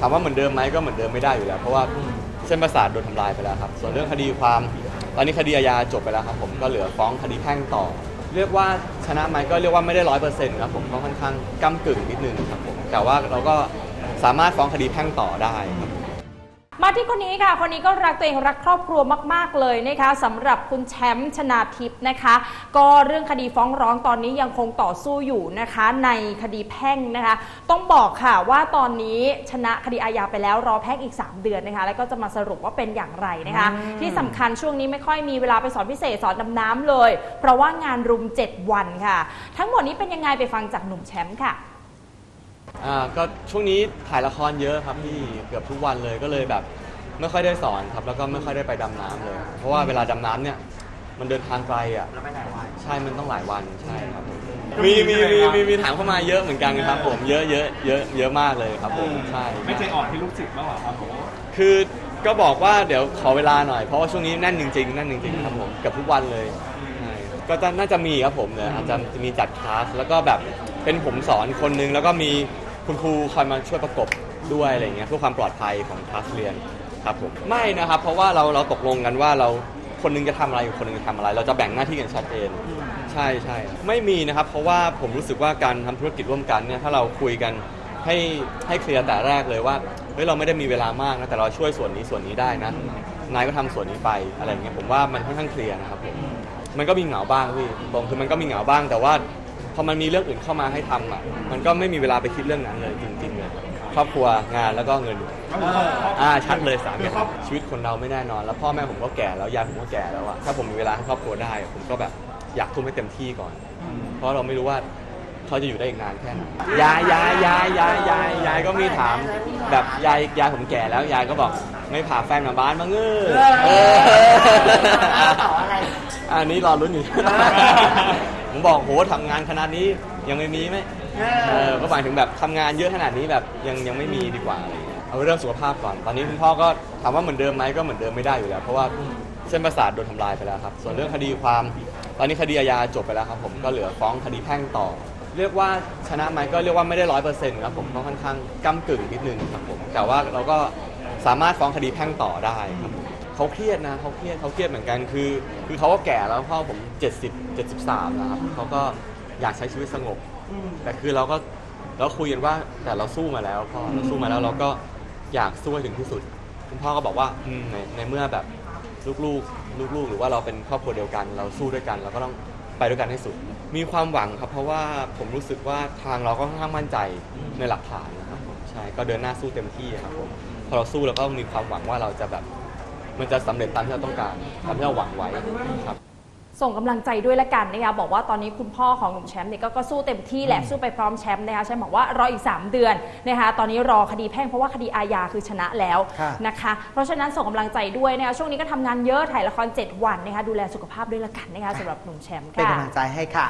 ถามว่าเหมือนเดิมไหมก็เหมือนเดิมไม่ได้อยู่แล้ว เพราะว่าเส้นประสาทโดนทำลายไปแล้วครับ ส่วนเรื่องคดีความตอนนี้คดีอาญาจบไปแล้วครับผมก็เหลือฟ้องคดีแพ่งต่อ เรียกว่าชนะไหมก็เรียกว่าไม่ได้ร้อยเปอร์เซ็นต์ครับผมก็ค่อนข้างก้ากึ่งนิดนึงครับผมแต่ว่าเราก็สามารถฟ้องคดีแพ่งต่อได้ครับ มาที่คนนี้ค่ะ คนนี้ก็รักตัวเองรักครอบครัวมาก ๆ เลยนะคะสำหรับคุณแชมป์ชนาทิพย์นะคะ ก็เรื่องคดีฟ้องร้องตอนนี้ยังคงต่อสู้อยู่นะคะ ในคดีแพ่งนะคะ ต้องบอกค่ะว่าตอนนี้ชนะคดีอาญาไปแล้วรอแพ่งอีก 3 เดือนนะคะ แล้วก็จะมาสรุปว่าเป็นอย่างไรนะคะ ที่สำคัญช่วงนี้ไม่ค่อยมีเวลาไปสอนพิเศษสอนดำน้ำเลย เพราะว่างานรุม 7 วันค่ะ ทั้งหมดนี้เป็นยังไงไปฟังจากหนุ่มแชมป์ค่ะ อ่าก็ช่วงนี้ถ่ายละครเยอะครับพี่เกือบทุกวันเลยก็เลยแบบไม่ค่อยได้สอนครับ แล้วก็ไม่ค่อยได้ไปดำน้ำเลย เพราะว่าเวลาดำน้ำเนี่ยมันเดินทางไกลอะแล้วไปไหนวะใช่มันต้องหลายวันใช่ครับผมมีมีมีมีมีถามเข้ามาเยอะเหมือนกันครับผมเยอะเยอะเยอะเยอะมากเลยครับผมใช่ ไม่ใจอ่อนที่ลูกศิษย์บ้างเหรอครับผมคือก็บอกว่าเดี๋ยวขอเวลาหน่อยเพราะว่าช่วงนี้แน่นจริงๆแน่นจริงๆครับผมเกือบทุกวันเลยใช่ ก็จะน่าจะมีครับผมเนี่ยอาจจะมีจัดคลาสแล้วก็แบบเป็นผมสอนคนนึงแล้วก็มีคุณครูคอยมาช่วยประกบด้วยอะไรเงี้ยเพื่อความปลอดภัยของคลาสเรียนครับผมไม่นะครับ เพราะว่าเราเราตกลงกันว่าเราคนนึงจะทำอะไรอีกคนนึงจะทำอะไร เราจะแบ่งหน้าที่กันชัดเจนใช่ใช่ไม่มีนะครับ เพราะว่าผมรู้สึกว่าการทำธุรกิจร่วมกันเนี่ยถ้าเราคุยกันให้ให้เคลียร์แต่แรกเลยว่าเฮ้ยเราไม่ได้มีเวลามากนะแต่เราช่วยส่วนนี้ส่วนนี้ได้นะนายก็ทำส่วนนี้ไปอะไรเงี้ยผมว่ามันค่อนข้างเคลียร์นะครับผม มันก็มีเหงาบ้างพี่ตรงคือมันก็มีเหงาบ้าง แต่ว่าพอมันมีเรื่องอื่นเข้ามาให้ทำอะมันก็ไม่มีเวลาไปคิดเรื่องนั้นเลยจริงๆเลยครอบครัวงานแล้วก็เงิน อ่าชัดเลยสามอย่างชีวิตคนเราไม่แน่นอน แล้วพ่อแม่ผมก็แก่แล้วยายผมก็แก่แล้วอะถ้าผมมีเวลาให้ครอบครัวได้ผมก็แบบอยากทุ่มให้เต็มที่ก่อน เพราะเราไม่รู้ว่าเขาจะอยู่ได้อีกนานแค่ไหนยายยายยายยายยายยายก็มีถาม แบบยายยายผมแก่แล้วยายก็บอกไม่พาแฟนมาบ้านบ้างเออเออต่ออะไร อันนี้รอลุ้นอยู่ ผมบอกโหทำงานขนาดนี้ยังไม่มีไหมเออก็หมายถึงแบบทำงานเยอะขนาดนี้แบบยังยังไม่มีดีกว่าอะไรเงี้ยเอาเรื่องสุขภาพก่อน ตอนนี้คุณพ่อก็ถามว่าเหมือนเดิมไหมก็เหมือนเดิมไม่ได้อยู่แล้ว เพราะว่าเส้นประสาทโดนทำลายไปแล้วครับ ส่วนเรื่องคดีความ ตอนนี้คดีอาญาจบไปแล้วครับ ผมก็เหลือฟ้องคดีแพ่งต่อ เรียกว่าชนะไหมก็เรียกว่าไม่ได้ร้อยเปอร์เซ็นต์ครับผมก็ค่อนข้างก้ากึ่งนิดนึงครับผมแต่ว่าเราก็สามารถฟ้องคดีแพ่งต่อได้ครับผม เขาเครียดนะเขาเครียดเขาเครียดเหมือนกันคือ คือเขาก็แก่แล้วพ่อผม 70 73นะครับเขาก็อยากใช้ชีวิตสงบ แต่คือเราก็เราคุยกันว่าแต่เราสู้มาแล้วพ่อเราสู้มาแล้วเราก็อยากสู้ให้ถึงที่สุด คุณพ่อก็บอกว่าในในเมื่อแบบลูกๆลูกๆ หรือว่าเราเป็นครอบครัวเดียวกัน เราสู้ด้วยกันเราก็ต้องไปด้วยกันให้สุด มีความหวังครับ เพราะว่าผมรู้สึกว่าทางเราก็ค่อนข้างมั่นใจในหลักฐานนะครับใช่ก็เดินหน้าสู้เต็มที่ครับผมพอเราสู้เราก็มีความหวังว่าเราจะแบบ มันจะสำเร็จตามที่เราต้องการตามที่เราหวังไว้ครับ ส่งกำลังใจด้วยละกันนะคะบอกว่าตอนนี้คุณพ่อของหนุ่มแชมป์เนี่ยก็ก็สู้เต็มที่แหละสู้ไปพร้อมแชมป์นะคะแชมป์บอกว่ารออีก 3 เดือนนะคะตอนนี้รอคดีแพ่งเพราะว่าคดีอาญาคือชนะแล้วค่ะ นะคะเพราะฉะนั้นส่งกำลังใจด้วยนะคะช่วงนี้ก็ทำงานเยอะถ่ายละคร 7 วันนะคะดูแลสุขภาพด้วยละกันนะคะสำหรับหนุ่มแชมป์เป็นค่ะกำลังใจให้ค่ะ